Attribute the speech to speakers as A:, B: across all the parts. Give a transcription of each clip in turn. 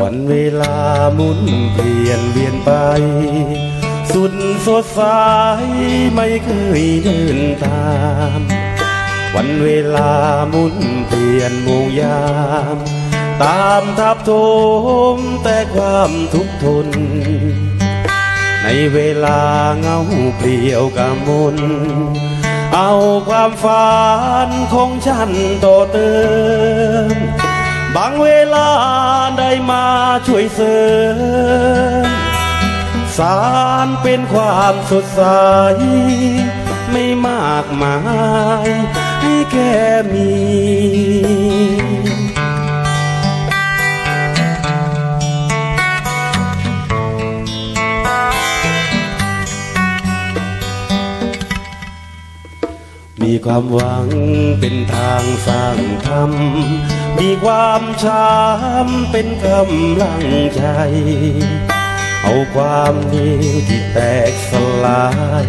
A: วันเวลาหมุนเปลี่ยนเวียนไป สุดสดใสไม่เคยเดินตาม วันเวลาหมุนเปลี่ยนโมงยาม ตามทับทมแต่ความทุกข์ทน ในเวลาเงาเปลี่ยวกำมนเอาความฝันของฉันต่อเติม บางเวลาได้มาช่วยเสริมสารเป็นความสดใส ไม่มากมาย ให้แค่มี มีความหวังเป็นทางสร้างธรรม มีความช้ำเป็นกำลังใจ เอาความนี้ที่แตกสลาย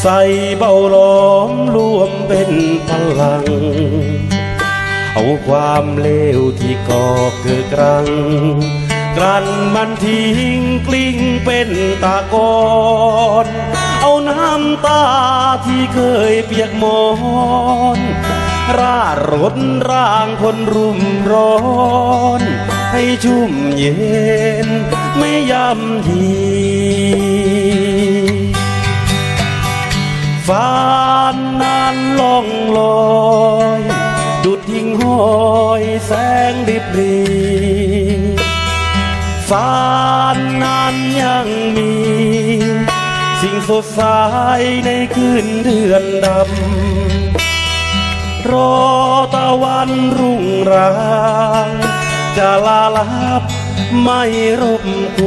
A: ใส่เบาหลอมรวมเป็นพลัง เอาความเลวที่ก่อเกิดกรัง กลั้นมันทิ้งกลิ้งเป็นตะกอน น้ำตาที่เคยเปียกมอนรารถร่างคนรุมร้อน ให้ชุ่มเย็นไม่ยำยีฟ้านนานล่องลอยดุดทิ้งห้อยแสงดิบรีฟ้านนานยังมี สิ่งสดใสในคืนเดือนดำรอตะวันรุ่งรางจะลาลับไม่รบก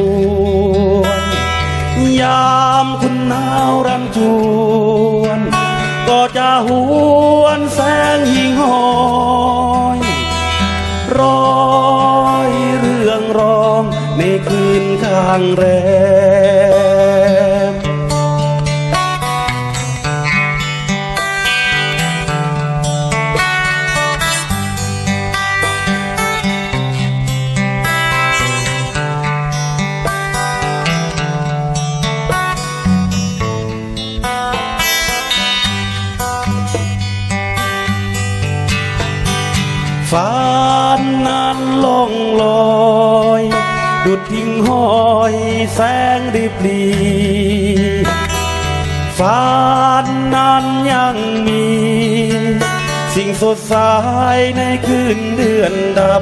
A: วนยามคุณหนาวรันจวน ก็จะหวนแสงหิ่งหอยร้อยเรื่องรองในคืนข้างแรม นั้นล่องลอย ดุดทิ้งห้อยแสงริบลีฟ้านนั้นยังมี สิ่งสดใสในคืนเดือนดำ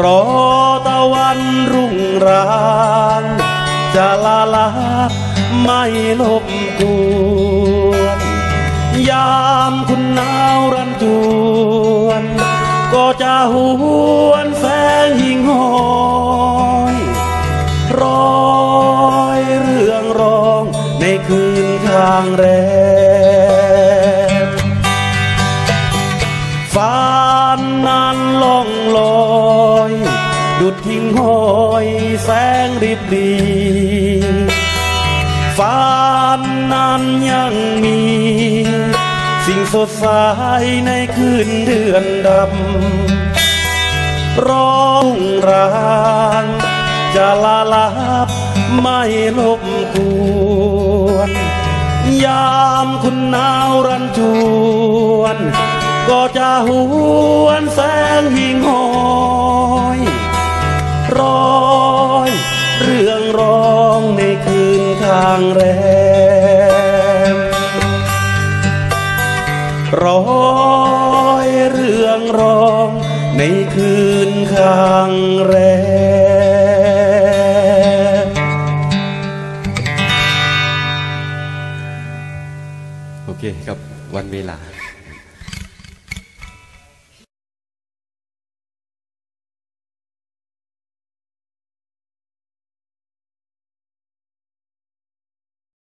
A: รอตะวันรุ่งรางจะลาลาไม่ลบกวนยามคุณหนาวรันจวน หวนแสงหิ่งห้อยร้อยเรื่องรองในคืนข้างแรมฟ้านนั้นล่องลอย ดุดทิ้งห้อยแสงริบดีฟ้านนั้นยังมี สิ่งสดใสในคืนเดือนดำ ร้องรางจะลาลับไม่ลบกวน ยามคุณหนาวรันจวน ก็จะหวนแสงหิงห้อ ร้อยเรื่องร้อง ในคืนข้างแรมโอเคครับวันเวลา